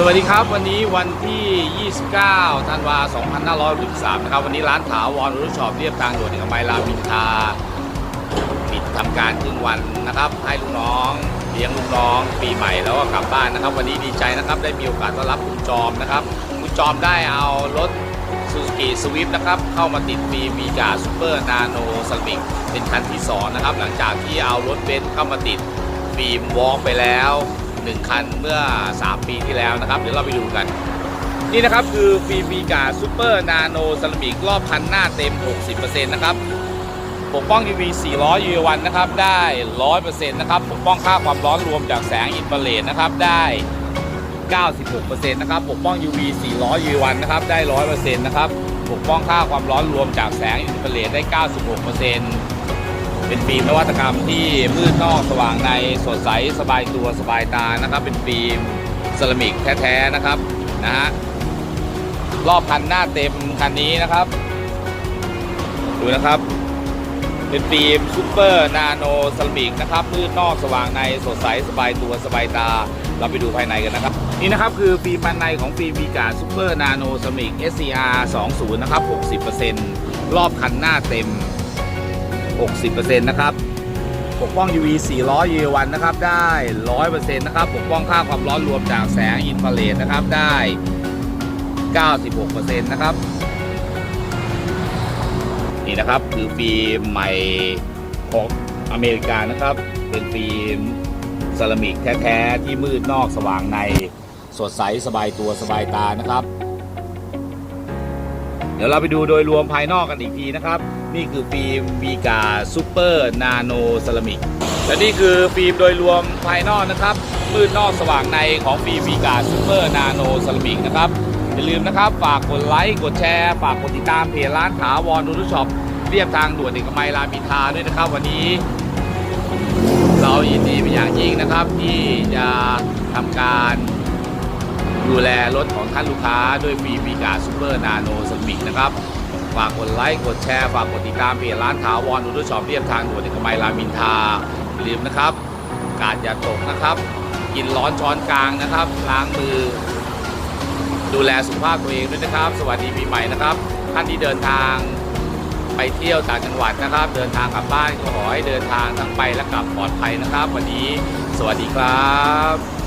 สวัสดีครับวันนี้วันที่ 29 ธันวา 2563 นะครับ วันนี้ร้านถาวรรุ่ชอปเรียบทางด่วนเอกมัยรามอินทราปิดทำการถึงวันนะครับ ให้ลูกน้องเลี้ยงลูกน้อง ปีใหม่แล้วก็กลับบ้านนะครับ วันนี้ดีใจนะครับได้มีโอกาสต้อนรับคุณจอมนะครับ คุณจอมได้เอารถซูซูกิสวิฟนะครับเข้ามาติดฟีมีจาซูเปอร์นาโนสลิกเป็นคันที่สองนะครับหลังจากที่เอารถเบนซ์เข้ามาติดฟิล์มวอล์กไปแล้ว 1 คันเมื่อ 3 ปีที่แล้วนะครับ เดี๋ยวเราไปดูกัน นี่นะครับคือฟิล์มมีกาซูเปอร์นาโนสลิกรอบคันหน้าเต็ม 60%นะครับปกป้อง UV 400 UV1 นะครับ ได้ 100%นะครับ ปกป้องค่าความร้อนรวมจากแสงอินฟราเรดนะครับ ได้ 96%นะครับ ปกป้อง UV 400 UV1 นะครับ ได้ 100%นะครับ ปกป้องค่าความร้อนรวมจากแสงอินฟราเรดได้ 96% เป็นฟิล์มนวัตกรรมที่มืดนอกสว่างในสดใสสบายตัวสบายตานะครับ เป็นฟิล์มเซรามิกแท้ๆนะครับนะฮะรอบคันหน้าเต็มคันนี้นะครับ ดูนะครับ เป็นฟิล์มซูเปอร์นาโนเซรามิกนะครับมืดนอกสว่างในสดใสสบายตัวสบายตา เราไปดูภายในกันนะครับ นี่นะครับคือฟิล์มภายในของฟิล์มวีกาซูเปอร์นาโนเซรามิก SCR 20 นะครับ 60%รอบคันหน้าเต็ม 60%นะครับ ปกป้อง UV 400 UV1 นะครับ ได้ 100%นะครับ ปกป้องค่าความร้อนรวมจากแสงอินฟราเรดนะครับ ได้ 96%นะครับ นี่นะครับ คือฟิล์มใหม่ของอเมริกานะครับ เป็นฟิล์มเซรามิกแท้ๆ ที่มืดนอกสว่างใน สดใสสบายตัวสบายตานะครับ เดี๋ยวเราไปดูโดยรวมภายนอกกันอีกทีนะครับ นี่คือฟิล์มวีกาซูเปอร์นาโนเซรามิกและนี่คือฟิล์มโดยรวมภายนอกนะครับ มืดนอกสว่างในของฟิล์มวีกาซูเปอร์นาโนเซรามิกนะครับ อย่าลืมนะครับฝากกดไลค์กดแชร์ฝากกดติดตามเพจร้านถาวรนูรุช็อปเรียบทางด่วนเอกมัยรามอินทราด้วยนะครับ วันนี้ เรายินดีเป็นอย่างยิ่งนะครับ ที่จะทำการดูแลรถของท่านลูกค้าด้วยฟีวีกาซูเปอร์นาโนสมิกนะครับ ฝากกดไลค์ กดแชร์ ฝากกดติดตามเพจร้านถาวรดูด้วยช็อปเรียบทางด่วนเอกมัยรามินทาอย่าลืมนะครับ การอย่าตกนะครับ กินร้อนช้อนกลางนะครับ ล้างมือ ดูแลสุขภาพตัวเองด้วยนะครับ สวัสดีปีใหม่นะครับ ท่านที่เดินทางไปเที่ยวต่างจังหวัดนะครับ เดินทางกลับบ้านก็ขอให้เดินทางทั้งไปและกลับปลอดภัยนะครับ วันนี้ สวัสดีครับ